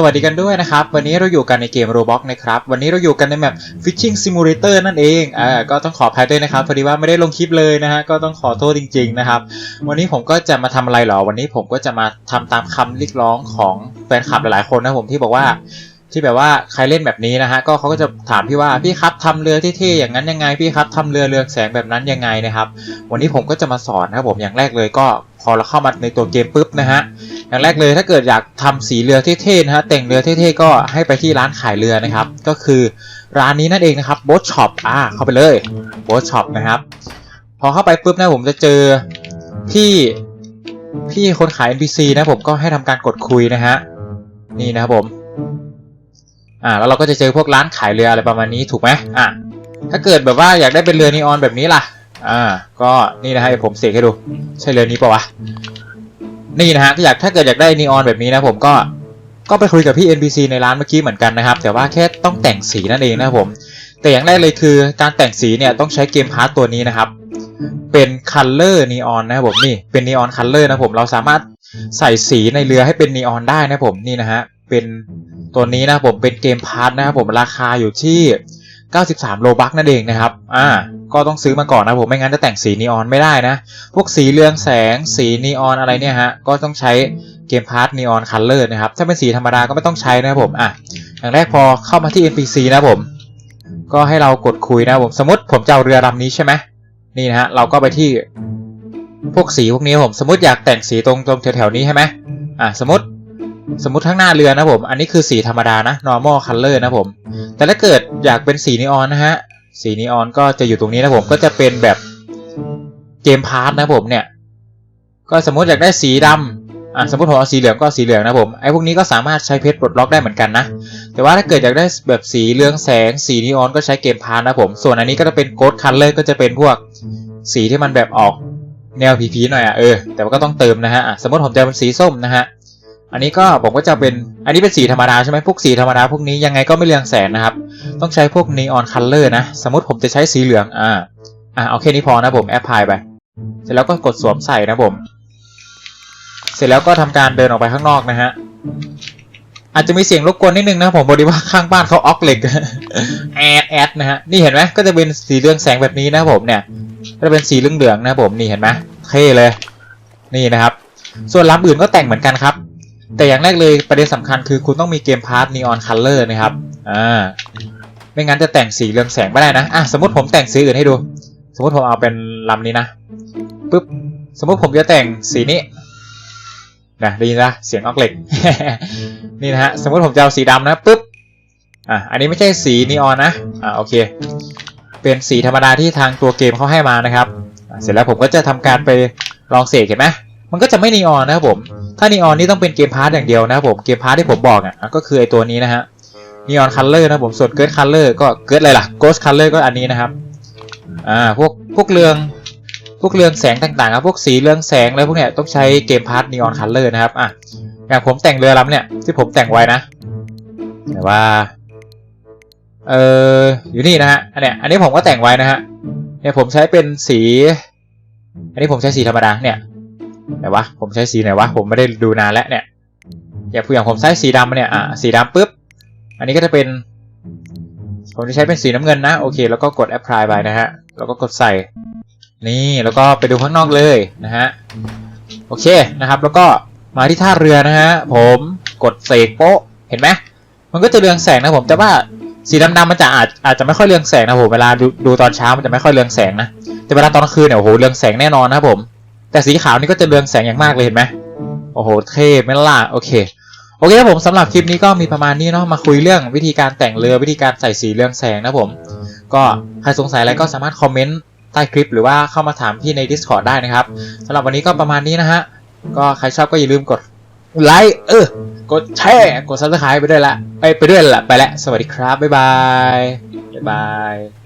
สวัสดีกันด้วยนะครับ วันนี้เราอยู่กันในเกม Roblox นะครับ วันนี้เราอยู่กันในแมป Fishing Simulator นั่นเองอ่าก็ต้องขออภัยด้วยนะครับพอดีว่าไม่ได้ลงคลิปเลยนะฮะก็ต้องขอโทษจริง ๆ นะครับ วันนี้ผมก็จะมาทำอะไรเหรอ วันนี้ผมก็จะมาทำตามคำเรียกร้องของแฟนคลับหลายๆคนนะผมที่บอกว่า ที่แบบว่าใครเล่นแบบนี้นะฮะก็เขาก็จะถามพี่ว่าพี่ครับทำเรือเท่ๆอย่างนั้นยังไงพี่ครับทำเรือเรืองแสงแบบนั้นยังไงนะครับ วันนี้ผมก็จะมาสอนนะครับผมอย่างแรกเลยก็พอเราเข้ามาในตัวเกมปุ๊บนะฮะอย่างแรกเลยถ้าเกิดอยากทำสีเรือเท่ๆนะฮะแต่งเรือเท่ๆก็ให้ไปที่ร้านขายเรือนะครับ ก็คือร้านนี้นั่นเองนะครับโบ๊ทช็อปอ่าเข้าไปเลยโบ๊ทช็อปนะครับพอเข้าไปปุ๊บนะผมจะเจอพี่พี่คนขาย NPC นะผมก็ให้ทำการกดคุยนะฮะนี่นะครับผม อ่าแล้วเราก็จะเจอพวกร้านขายเรืออะไรประมาณนี้ถูกไหมอ่าถ้าเกิดแบบว่าอยากได้เป็นเรือนีออนแบบนี้ล่ะ อ่า ก็นี่นะฮะเดี๋ยวผมเสกให้ดู ใช่เรือนี้ปะวะ นี่นะฮะถ้าอยากถ้าเกิดอยากได้นีออนแบบนี้นะผมก็ก็ไปคุยกับพี่ NPC ในร้านเมื่อกี้เหมือนกันนะครับ แต่ว่าแค่ต้องแต่งสีนั่นเองนะครับผม แต่อย่างแรกเลยคือการแต่งสีเนี่ยต้องใช้เกมพาร์ตตัวนี้นะครับ เป็น Color Neon นะครับผมนี่เป็น Neon Color นะผมเราสามารถใส่สีในเรือให้เป็นนีออนได้นะผมนี่นะฮะเป็น ตัวนี้นะผมเป็นเกมพาร์ทนะครับผมราคาอยู่ที่ 93 โลบักนั่นเองนะครับ อ่า ก็ต้องซื้อมาก่อนนะผมไม่งั้นจะแต่งสีนีออนไม่ได้นะ พวกสีเรืองแสง สีนีออนอะไรเนี่ยฮะ ก็ต้องใช้เกมพาร์ทนีออนคัลเลอร์นะครับ ถ้าเป็นสีธรรมดาก็ไม่ต้องใช้นะครับผม อะ อย่างแรกพอเข้ามาที่ NPC นะผม ก็ให้เรากดคุยนะผม สมมติผมจะเอาเรือลำนี้ใช่ไหมนี่นะฮะ เราก็ไปที่พวกสีพวกนี้ผม สมมติอยากแต่งสีตรงตรงแถวๆนี้ใช่ไหมอะ สมมติ สมมติข้างหน้าเรือนะผม อันนี้คือสีธรรมดานะ normal color นะผม แต่ถ้าเกิดอยากเป็นสีนีออนนะฮะ สีนีออนก็จะอยู่ตรงนี้นะผม ก็จะเป็นแบบเกมพาร์ทนะผมเนี่ย ก็สมมติอยากได้สีดำอะสมมติผมเอาสีเหลืองก็สีเหลืองนะผม ไอ้พวกนี้ก็สามารถใช้เพชรปลดล็อกได้เหมือนกันนะ แต่ว่าถ้าเกิดอยากได้แบบสีเรืองแสง สีนีออนก็ใช้เกมพาร์ทนะผม ส่วนอันนี้ก็จะเป็นโกดคัลเลอร์ก็จะเป็นพวกสีที่มันแบบออกแนวผีๆหน่อยอะเออ แต่ว่าก็ต้องเติมนะฮะอะสมมติผมจะเป็นสีส้มนะฮะ อันนี้ก็ผมก็จะเป็นอันนี้เป็นสีธรรมดาใช่ไหมพวกสีธรรมดาพวกนี้ยังไงก็ไม่เรืองแสงนะครับ ต้องใช้พวกนีออนคัลเลอร์นะ สมมติผมจะใช้สีเหลืองอ่าอ่าเอาแค่นี้พอนะผมแอปพลายไป เสร็จแล้วก็กดสวมใส่นะผม เสร็จแล้วก็ทำการเดินออกไปข้างนอกนะฮะอาจจะมีเสียงรบกวนนิดนึงนะผมบริว่าข้างบ้านเขาออกเหล็กแอดแอดนะฮะนี่เห็นไหมก็จะเป็นสีเรืองแสงแบบนี้นะผมเนี่ยก็จะเป็นสีเหลืองๆนะผมนี่เห็นไหมเท่เลย นี่นะครับ ส่วนลำอื่นก็แต่งเหมือนกันครับ แต่อย่างแรกเลยประเด็นสำคัญคือคุณต้องมีเกมพาร์ทนีออนคัลเลอร์นะครับอ่าไม่งั้นจะแต่งสีเรืองแสงไม่ได้นะอะสมมติผมแต่งสีอื่นให้ดู สมมติผมเอาเป็นลำนี้นะปึ๊บสมมติผมจะแต่งสีนี้นะด้ยินะเสียงออกเหล็กนี่นะฮะสมมติผมจะเอาสีดำนะปึ๊บอะอันนี้ไม่ใช่สีนีออนนะอ่าโอเค เป็นสีธรรมดาที่ทางตัวเกมเขาให้มานะครับ เสร็จแล้วผมก็จะทำการไปลองเสกเห็นไหมมันก็จะไม่นีออนนะครับผม ถ้านีออนนี่ต้องเป็นเกมพาร์ทอย่างเดียวนะครับผม เกมพาร์ทที่ผมบอกอะก็คือไอตัวนี้นะฮะนีออนคัลเลอร์นะผม ส่วนเกิร์ดคัลเลอร์ก็เกิร์ดอะไรล่ะโกสคัลเลอร์ก็อันนี้นะครับ อ่า พวกพวกเรือง พวกเรืองแสงต่างๆครับ พวกสีเรืองแสงอะไรพวกเนี้ยต้องใช้เกมพาร์ทนีออนคัลเลอร์นะครับ อะ อย่างผมแต่งเรือลำเนี่ยที่ผมแต่งไว้นะแต่ว่า เอออยู่นี่นะฮะ อันเนี้ย อันนี้ผมก็แต่งไว้นะฮะ เนี่ยผมใช้เป็นสี อันนี้ผมใช้สีธรรมดา เนี่ย ไหนวะผมใช้สีไหนวะผมไม่ได้ดูนานแล้วเนี่ยอย่างอย่างผมใช้สีดำเนี่ยอะสีดำปุ๊บอันนี้ก็จะเป็น ผมจะใช้เป็นสีน้ำเงินนะโอเค แล้วก็กด apply ไปนะฮะแล้วก็กดใส่ นี่แล้วก็ไปดูข้างนอกเลยนะฮะโอเคนะครับ แล้วก็มาที่ท่าเรือนะฮะผมกดเสกโป๊ะเห็นไหมมันก็จะเรืองแสงนะผมแต่ว่าสีดำๆมันจะอาจอาจจะไม่ค่อยเรืองแสงนะผมเวลาดูดูตอนเช้ามันจะไม่ค่อยเรืองแสงนะแต่เวลาตอนกลางคืนเนี่ยโอ้โหเรืองแสงแน่นอนนะผม แต่สีขาวนี่ก็จะเรืองแสงอย่างมากเลยเห็นไหมโอ้โหเท่ไม่ล่ะโอเคโอเคครับผมสำหรับคลิปนี้ก็มีประมาณนี้เนาะมาคุยเรื่องวิธีการแต่งเรือวิธีการใส่สีเรืองแสงนะผม ก็ใครสงสัยอะไรก็สามารถคอมเมนต์ใต้คลิปหรือว่าเข้ามาถามพี่ใน Discord ได้นะครับสำหรับวันนี้ก็ประมาณนี้นะฮะก็ใครชอบก็อย่าลืมกดไลค์เออกดแชร์กด subscribe ไปด้วยละไปไปด้วยละไปแล้วสวัสดีครับบ๊ายบายบ๊ายบาย